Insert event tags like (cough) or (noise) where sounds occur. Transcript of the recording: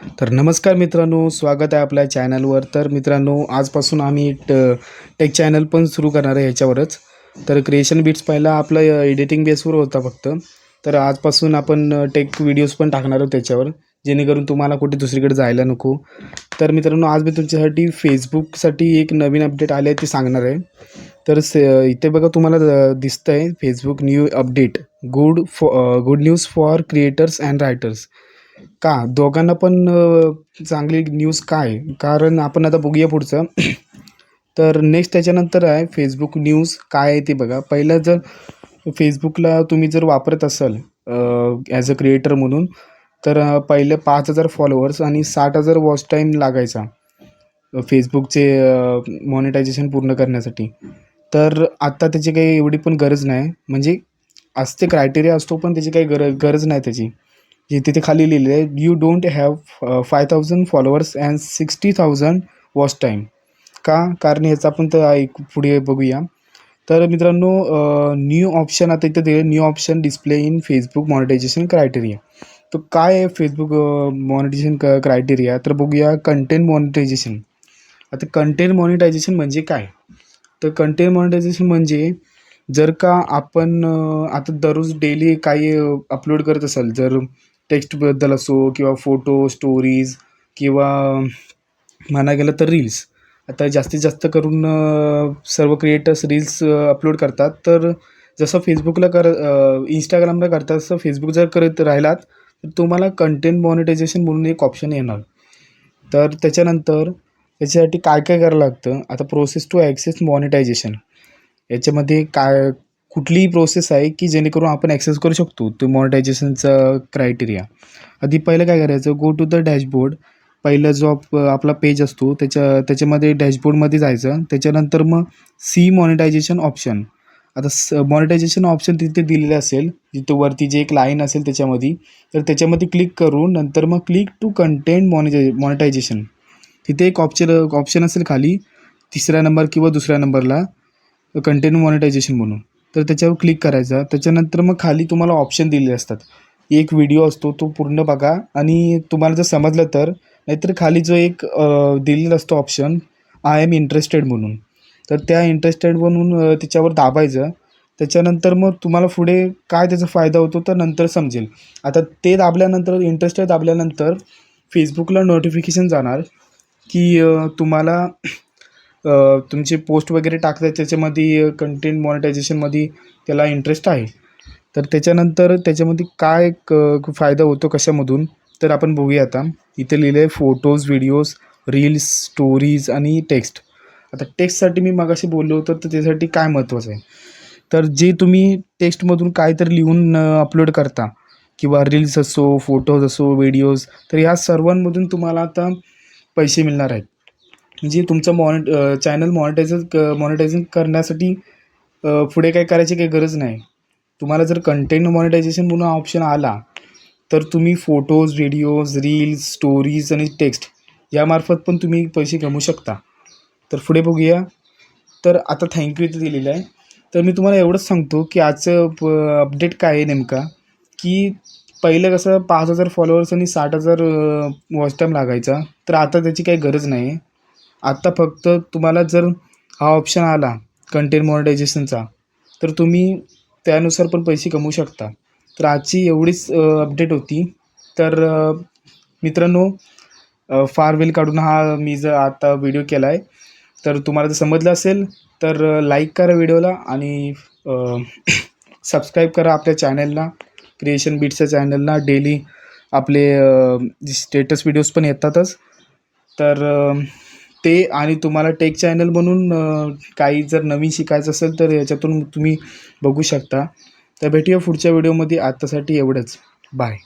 तर नमस्कार मित्रांनो स्वागत आहे आपल्या चॅनलवर तर मित्रांनो आजपासून आम्ही ट टेक चॅनल पण सुरू करणार आहे ह्याच्यावरच तर क्रिएशन बीट्स पहिला आपलं एडिटिंग बेसवर होता फक्त. तर आजपासून आपण टेक व्हिडिओज पण टाकणार आहोत त्याच्यावर जेणेकरून तुम्हाला कुठे दुसरीकडे जायला नको. तर मित्रांनो आज मी तुमच्यासाठी फेसबुकसाठी एक नवीन अपडेट आले आहे ते सांगणार आहे. तर इथे बघा तुम्हाला दिसतं आहे Facebook new update good for good news for creators and writers का? दोघांना पण चांगली न्यूज काय? कारण आपण आता बघूया पुढचं. (clears throat) तर नेक्स्ट त्याच्यानंतर आहे फेसबुक न्यूज काय आहे ते बघा. पहिलं जर फेसबुकला तुम्ही जर वापरत असाल ॲज अ क्रिएटर म्हणून तर पहिले पाच हजार फॉलोअर्स आणि साठ हजार वॉच टाईम लागायचा. फेसबुकचे मॉनिटायझेशन पूर्ण करण्यासाठी. तर आत्ता त्याची काही एवढी पण गरज नाही. म्हणजे असते क्रायटेरिया असतो पण त्याची काही गर गरज नाही त्याची. जे तिथे खाली लिहिलेलं आहे you don't have five thousand followers and sixty thousand watch time का? कारण ह्याचं आपण तर ऐक पुढे बघूया. तर मित्रांनो न्यू ऑप्शन आता इथं दिले new option display in Facebook monetization criteria तर काय आहे फेसबुक मॉनिटायझेशन क क्रायटेरिया तर बघूया कंटेंट मॉनिटायझेशन आता कंटेंट मॉनिटायझेशन म्हणजे काय? तर कंटेंट मॉनिटायझेशन म्हणजे जर का आपण आता दररोज डेली काही अपलोड करत असाल जर टेक्स्टबद्दल असो किंवा फोटो स्टोरीज किंवा म्हणा गेलं तर रील्स आता जास्तीत जास्त करून सर्व क्रिएटर्स रील्स अपलोड करतात. तर जसं फेसबुकला कर इंस्टाग्रामला करतात तसं फेसबुक जर करत राहिलात तर तुम्हाला कंटेंट मॉनिटायझेशन म्हणून एक ऑप्शन येणार. तर त्याच्यानंतर याच्यासाठी काय काय करावं लागतं? आता प्रोसेस टू ॲक्सेस मॉनिटायझेशन याच्यामध्ये काय कुठलीही प्रोसेस आहे की जेणेकरून आपण ॲक्सेस करू शकतो तो मॉनिटायझेशनचा क्रायटेरिया आधी पहिलं काय करायचं? गो टू द डॅशबोर्ड पहिला जो आप आपला पेज असतो त्याच्या त्याच्यामध्ये डॅशबोर्डमध्ये जायचं. त्याच्यानंतर मग सी मॉनिटायझेशन ऑप्शन आता स मॉनिटायझेशन ऑप्शन तिथे दिलेलं असेल जिथं वरती जे एक लाईन असेल त्याच्यामध्ये तर त्याच्यामध्ये क्लिक करून नंतर मग click to content monetize monetization तिथे एक ऑप्शन ऑप्शन असेल खाली तिसऱ्या नंबर किंवा दुसऱ्या नंबरला कंटेंट मॉनिटायझेशन म्हणून. तर त्याच्यावर क्लिक करायचं. त्याच्यानंतर मग खाली तुम्हाला ऑप्शन दिलेले असतात. एक व्हिडिओ असतो तो पूर्ण बघा. आणि तुम्हाला जर समजलं तर नाहीतर खाली जो एक दिलेला असतो ऑप्शन आय एम इंटरेस्टेड म्हणून. तर त्या इंटरेस्टेड म्हणून त्याच्यावर दाबायचं. त्याच्यानंतर मग तुम्हाला पुढे काय त्याचा फायदा होतो तर नंतर समजेल. आता ते दाबल्यानंतर इंटरेस्टेड दाबल्यानंतर फेसबुकला नोटिफिकेशन जाणार की तुम्हाला तुमचे पोस्ट वगैरे टाकतात त्याच्यामध्ये कंटेंट मॉनिटायझेशनमध्ये त्याला इंटरेस्ट आहे. तर त्याच्यानंतर त्याच्यामध्ये काय क फायदा होतो कशामधून? तर आपण बघूया आता. इथे लिहिलं आहे फोटोज व्हिडिओज रील्स स्टोरीज आणि टेक्स्ट आता टेक्स्टसाठी मी मगाशी बोललो होतो तर त्यासाठी काय महत्त्वाचं आहे? तर जे तुम्ही टेक्स्टमधून काहीतरी लिहून अपलोड करता किंवा रील्स असो फोटोज असो व्हिडिओज तर ह्या सर्वांमधून तुम्हाला आता पैसे मिळणार आहेत. म्हणजे तुमचं मॉनिट चॅनल मॉनिटायझ मॉनिटायझिंग करण्यासाठी पुढे काय करायची काही गरज नाही. तुम्हाला जर कंटेंट मॉनिटायझेशन म्हणून ऑप्शन आला तर तुम्ही फोटोज व्हिडिओज रील्स स्टोरीज आणि टेक्स्ट यामार्फत पण तुम्ही पैसे कमवू शकता. तर पुढे बघूया. तर आता थँक्यू इथे दिलेलं आहे. तर मी तुम्हाला एवढंच सांगतो की आजचं अपडेट काय आहे नेमका? की पहिलं कसं पाच हजार फॉलोअर्स आणि साठ हजार वॉच टाईम लागायचा. तर आता त्याची काही गरज नाही आहे आत्ता फक्त तुम्हाला जर हा ऑप्शन आला कंटेंट मॉनिटायझेशनचा तर तुम्ही त्यानुसार पण पैसे कमवू शकता. तर आजची एवढीच अपडेट होती. तर मित्रांनो फार वेल काढून हा मी जर आता व्हिडिओ केला आहे तर तुम्हाला जर समजलं असेल तर लाईक करा व्हिडिओला आणि सबस्क्राईब (coughs) करा आपल्या चॅनलला क्रिएशन बीट्सच्या चॅनलला डेली आपले स्टेटस व्हिडिओज पण येतातच. तर ते आणि तुम्हाला टेक चॅनल म्हणून काही जर नवीन शिकायचं असेल तर याच्यातून तुम्ही बघू शकता. तर भेटूया पुढच्या व्हिडिओमध्ये. आत्तासाठी एवढंच. बाय.